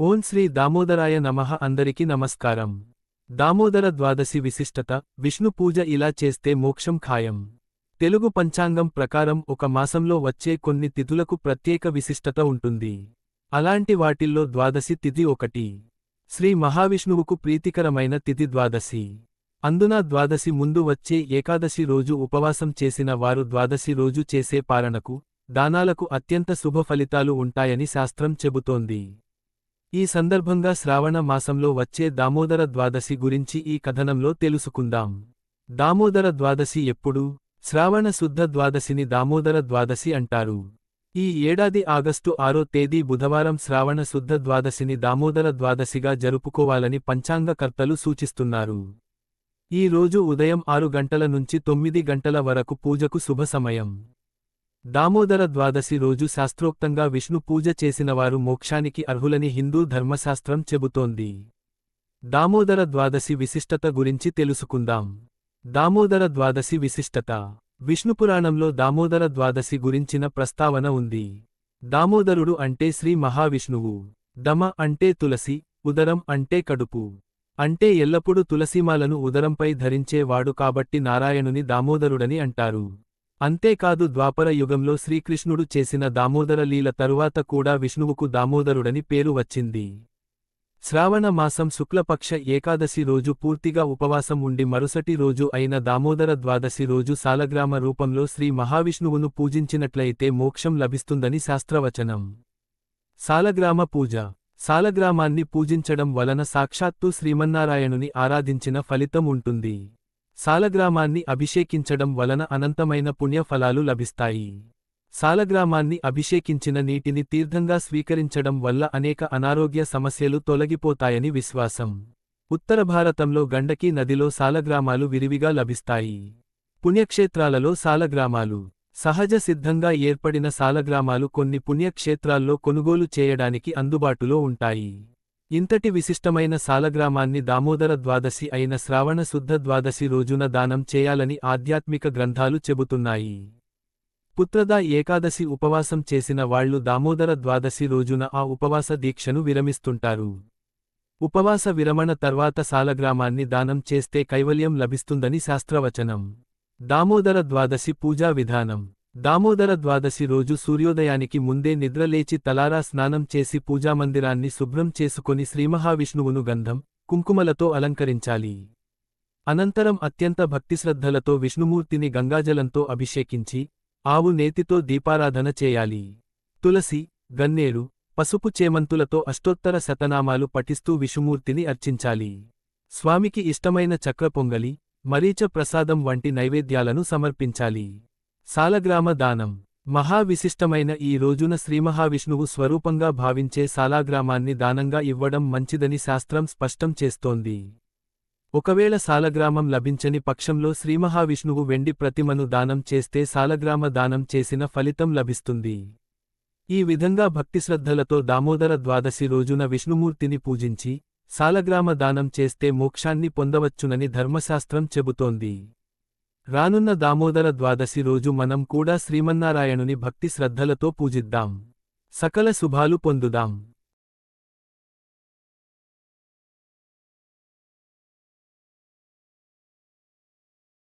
ఓం శ్రీ దామోదరాయ నమః అందరికి నమస్కారం. దామోదర ద్వాదశి విశిష్టత విష్ణు పూజ ఇలా చేస్తే మోక్షం ఖాయం. తెలుగు పంచాంగం ప్రకారం ఒక మాసంలో వచ్చే కొన్ని తిథులకు ప్రత్యేక విశిష్టత ఉంటుంది. అలాంటి వాటిల్లో ద్వాదశి తిథి ఒకటి. శ్రీ మహావిష్ణువుకు ప్రీతికరమైన తిథి ద్వాదశి. అందున ద్వాదశి ముందు వచ్చే ఏకాదశి రోజు ఉపవాసం చేసిన వారు ద్వాదశి రోజు చేసే పాలనకు దానాలకు అత్యంత శుభ ఫలితాలు ఉంటాయని శాస్త్రం చెబుతోంది. ఈ సందర్భంగా శ్రావణ మాసంలో వచ్చే దామోదర ద్వాదశి గురించి ఈ కథనంలో తెలుసుకుందాం. దామోదర ద్వాదశి ఎప్పుడు? శ్రావణ శుద్ధ ద్వాదశిని దామోదర ద్వాదశి అంటారు. ఈ ఏడాది ఆగస్టు ఆరో తేదీ బుధవారం శ్రావణ శుద్ధ ద్వాదశిని దామోదర ద్వాదశిగా జరుపుకోవాలని పంచాంగకర్తలు సూచిస్తున్నారు. ఈ రోజు ఉదయం ఆరు గంటల నుంచి తొమ్మిది గంటల వరకు పూజకు శుభ సమయం. దామోదర ద్వాదశి రోజు శాస్త్రోక్తంగా విష్ణు పూజ చేసినవారు మోక్షానికి అర్హులని హిందూ ధర్మశాస్త్రం చెబుతోంది. దామోదర ద్వాదశి విశిష్టత గురించి తెలుసుకుందాం. దామోదర ద్వాదశి విశిష్టత. విష్ణుపురాణంలో దామోదర ద్వాదశి గురించిన ప్రస్తావన ఉంది. దామోదరుడు అంటే శ్రీ మహావిష్ణువు. దమ అంటే తులసి ఉదరం అంటే కడుపు. అంటే ఎల్లప్పుడూ తులసీమాలను ఉదరంపై ధరించేవాడు కాబట్టి నారాయణుని దామోదరుడని అంటారు. అంతేకాదు ద్వాపర యుగంలో శ్రీకృష్ణుడు చేసిన దామోదర లీల తరువాత కూడా విష్ణువుకు దామోదరుడని పేరు వచ్చింది. శ్రావణ మాసం శుక్లపక్ష ఏకాదశి రోజు పూర్తిగా ఉపవాసం ఉండి మరుసటి రోజు అయిన దామోదర ద్వాదశి రోజు సాలగ్రామ రూపంలో శ్రీ మహావిష్ణువును పూజించినట్లయితే మోక్షం లభిస్తుందని శాస్త్రవచనం. సాలగ్రామ పూజ. సాలగ్రామాన్ని పూజించడం వలన సాక్షాత్తు శ్రీమన్నారాయణుని ఆరాధించిన ఫలితం ఉంటుంది. సాలగ్రామాన్ని అభిషేకించడం వలన అనంతమైన పుణ్యఫలాలు లభిస్తాయి. సాలగ్రామాన్ని అభిషేకించిన నీటిని తీర్థంగా స్వీకరించడం వల్ల అనేక అనారోగ్య సమస్యలు తొలగిపోతాయని విశ్వాసం. ఉత్తర భారతంలో గండకీ నదిలో సాలగ్రామాలు విరివిగా లభిస్తాయి. పుణ్యక్షేత్రాలలో సాలగ్రామాలు. సహజ సిద్ధంగా ఏర్పడిన సాలగ్రామాలు కొన్ని పుణ్యక్షేత్రాల్లో కొనుగోలు చేయడానికి అందుబాటులో ఉంటాయి. ఇంతటి విశిష్టమైన సాలగ్రామాన్ని దామోదర ద్వాదశి అయిన శ్రావణ శుద్ధ ద్వాదశి రోజున దానం చేయాలని ఆధ్యాత్మిక గ్రంథాలు చెబుతున్నాయి. పుత్రదా ఏకాదశి ఉపవాసం చేసిన వాళ్ళు దామోదర ద్వాదశి రోజున ఆ ఉపవాస దీక్షను విరమిస్తుంటారు. ఉపవాస విరమణ తర్వాత సాలగ్రామాన్ని దానం చేస్తే కైవల్యం లభిస్తుందని శాస్త్రవచనం. దామోదర ద్వాదశి పూజా విధానం. దామోదర ద్వాదశి రోజు సూర్యోదయానికి ముందే నిద్రలేచి తలారా స్నానం చేసి పూజామందిరాన్ని శుభ్రం చేసుకొని శ్రీమహావిష్ణువును గంధం కుంకుమలతో అలంకరించాలి. అనంతరం అత్యంత భక్తిశ్రద్ధలతో విష్ణుమూర్తిని గంగాజలంతో అభిషేకించి ఆవు నేతితో దీపారాధన చేయాలి. తులసి గన్నేరు పసుపు చేమంతులతో అష్టోత్తర శతనామాలు పఠిస్తూ విష్ణుమూర్తిని అర్చించాలి. స్వామికి ఇష్టమైన చక్రపొంగలి మరీచ ప్రసాదం వంటి నైవేద్యాలను సమర్పించాలి. సాలగ్రామ దానం. మహావిశిష్టమైన ఈ రోజున శ్రీమహావిష్ణువు స్వరూపంగా భావించే సాలాగ్రామాన్ని దానంగా ఇవ్వడం మంచిదని శాస్త్రం స్పష్టం చేస్తోంది. ఒకవేళ సాలగ్రామం లభించని పక్షంలో శ్రీమహావిష్ణువు వెండి ప్రతిమను దానం చేస్తే సాలగ్రామ దానం చేసిన ఫలితం లభిస్తుంది. ఈ విధంగా భక్తిశ్రద్ధలతో దామోదర ద్వాదశి రోజున విష్ణుమూర్తిని పూజించి సాలగ్రామ దానం చేస్తే మోక్షాన్ని పొందవచ్చునని ధర్మశాస్త్రం చెబుతోంది. రానున్న దామోదర ద్వాదశి రోజు మనం కూడా శ్రీమన్నారాయణుని భక్తి శ్రద్ధలతో పూజిద్దాం. సకల శుభాలు పొందుదాం.